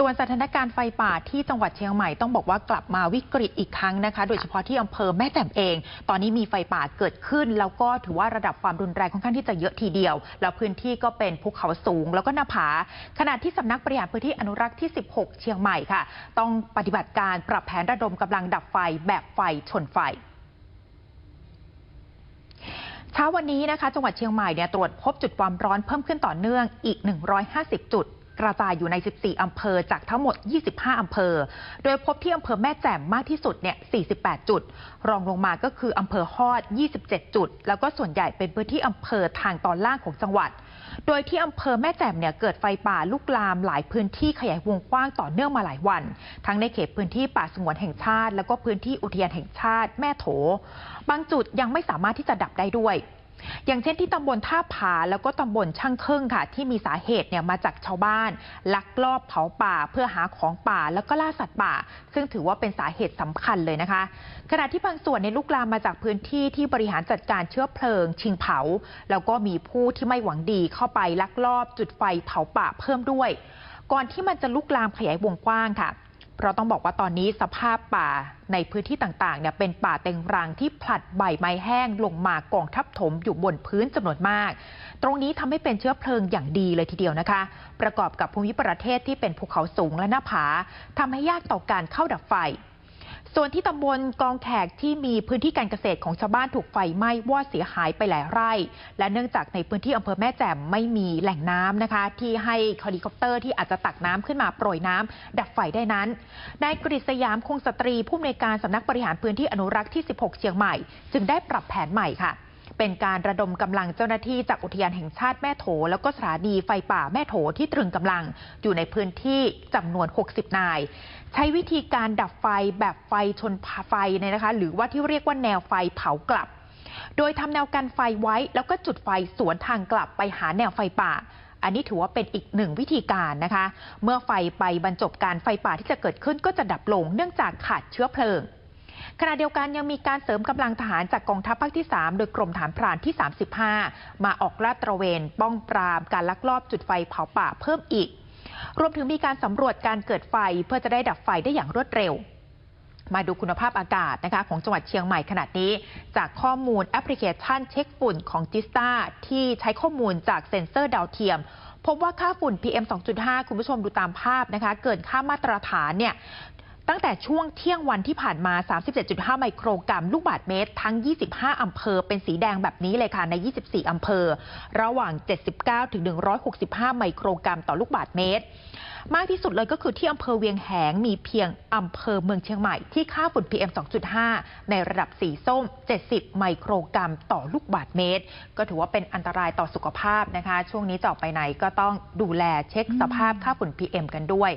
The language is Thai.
ส่วนสถานการณ์ไฟป่าที่จังหวัดเชียงใหม่ต้องบอกว่ากลับมาวิกฤตอีกครั้งนะคะ โดยเฉพาะที่อำเภอแม่แจ่มเอง ตอนนี้มีไฟป่าเกิดขึ้น แล้วก็ถือว่าระดับความรุนแรงค่อนข้างที่จะเยอะทีเดียว แล้วพื้นที่ก็เป็นภูเขาสูงแล้วก็หน้าผา ขณะที่สำนักบริหารพื้นที่อนุรักษ์ที่ 16 เชียงใหม่ค่ะ ต้องปฏิบัติการปรับแผนระดมกำลังดับไฟแบบไฟชนไฟเช้าวันนี้นะคะ จังหวัดเชียงใหม่เนี่ยตรวจพบจุดความร้อนเพิ่มขึ้นต่อเนื่องอีก 150 จุด กระจายอยู่ใน 14 อำเภอจากทั้งหมด 25 อำเภอ โดยพบที่อำเภอแม่แจ่มมากที่สุดเนี่ย 48 จุด รองลงมาก็คืออำเภอฮอด 27 จุด แล้วก็ส่วนใหญ่เป็นพื้นที่อำเภอทางตอนล่างของจังหวัด โดยที่อำเภอแม่แจ่มเนี่ยเกิดไฟป่าลุกลามหลายพื้นที่ขยายวงกว้างต่อเนื่องมาหลายวัน ทั้งในเขตพื้นที่ป่าสงวนแห่งชาติ แล้วก็พื้นที่อุทยานแห่งชาติ แม่โถ บางจุดยังไม่สามารถที่จะดับได้ด้วย อย่างเช่นที่ตำบลท่าผาแล้วก็ตำบลช่างเครึ่งค่ะ ที่มีสาเหตุเนี่ยมาจากชาวบ้าน ลักลอบเผาป่าเพื่อหาของป่าแล้วก็ล่าสัตว์ป่า ซึ่งถือว่าเป็นสาเหตุสำคัญเลยนะคะ ขณะที่บางส่วนในลุกลามมาจากพื้นที่ที่บริหารจัดการเชื้อเพลิง ชิงเผา แล้วก็มีผู้ที่ไม่หวังดีเข้าไปลักลอบจุดไฟเผาป่าเพิ่มด้วย ก่อนที่มันจะลุกลามขยายวงกว้างค่ะ เพราะต้องบอกว่าตอนนี้สภาพป่าในพื้นที่ต่างๆเนี่ยเป็นป่าเต็งรังที่ผลัดใบไม้แห้งลงมากองทับถมอยู่บนพื้นจำนวนมาก ตรงนี้ทำให้เป็นเชื้อเพลิงอย่างดีเลยทีเดียวนะคะ ประกอบกับภูมิประเทศที่เป็นภูเขาสูงและหน้าผาทำให้ยากต่อการเข้าดับไฟ ส่วนที่ตำบลกองแขกที่มีพื้นที่การเกษตรของชาวบ้านถูกไฟไหม้วอดเสียหายไปหลายไร่ และเนื่องจากในพื้นที่อำเภอแม่แจ่มไม่มีแหล่งน้ำนะคะ ที่ให้เฮลิคอปเตอร์ที่อาจจะตักน้ำขึ้นมาโปรยน้ำดับไฟได้นั้นนายกฤษยามคงสตรีผู้อำนวยการสำนักบริหารพื้นที่อนุรักษ์ที่ 16 เชียงใหม่ จึงได้ปรับแผนใหม่ค่ะ เป็นการระดมกำลังเจ้าหน้าที่จากอุทยานแห่งชาติแม่โถ แล้วก็สถานีไฟป่าแม่โถที่ตรึงกำลังอยู่ในพื้นที่จำนวน 60 นาย ใช้วิธีการดับไฟแบบไฟชนไฟเนี่ยนะคะ หรือว่าที่เรียกว่าแนวไฟเผากลับ โดยทำแนวกันไฟไว้แล้วก็จุดไฟสวนทางกลับไปหาแนวไฟป่าอันนี้ถือว่าเป็นอีกหนึ่งวิธีการนะคะ เมื่อไฟไปบรรจบการไฟป่าที่จะเกิดขึ้นก็จะดับลง เนื่องจากขาดเชื้อเพลิง ขณะเดียวกันยังมีการเสริมกำลังทหารจากกองทัพภาคที่ 3 โดยกรมฐานพรานที่ 35 มาออกลาดตระเวน ป้องปรามการลักลอบจุดไฟเผาป่าเพิ่มอีก รวมถึงมีการสำรวจการเกิดไฟเพื่อจะได้ดับไฟได้อย่างรวดเร็ว มาดูคุณภาพอากาศนะคะของจังหวัดเชียงใหม่ขนาดนี้ จากข้อมูลแอปพลิเคชันเช็คฝุ่นของจิสตาที่ใช้ข้อมูลจากเซ็นเซอร์ดาวเทียมพบว่าค่าฝุ่น PM 2.5 คุณผู้ชมดูตามภาพนะคะ เกินค่ามาตรฐานเนี่ย ตั้งแต่ช่วงเที่ยงวันที่ผ่านมา 37.5 ไมโครกรัม ลูกบาศก์เมตร ทั้ง 25 อำเภอ เป็นสีแดงแบบนี้เลยค่ะ ใน 24 อำเภอ ระหว่าง 79 ถึง 165 ไมโครกรัมต่อลูกบาศก์เมตร มากที่สุดเลยก็คือที่อำเภอเวียงแหง มีเพียงอำเภอเมืองเชียงใหม่ ที่ค่าฝุ่น PM 2.5 ในระดับสีส้ม 70 ไมโครกรัมต่อลูกบาศก์เมตร ก็ถือว่าเป็นอันตรายต่อสุขภาพนะคะ ช่วงนี้จะออกไปไหนก็ต้องดูแลเช็คสภาพค่าฝุ่น PM กันด้วย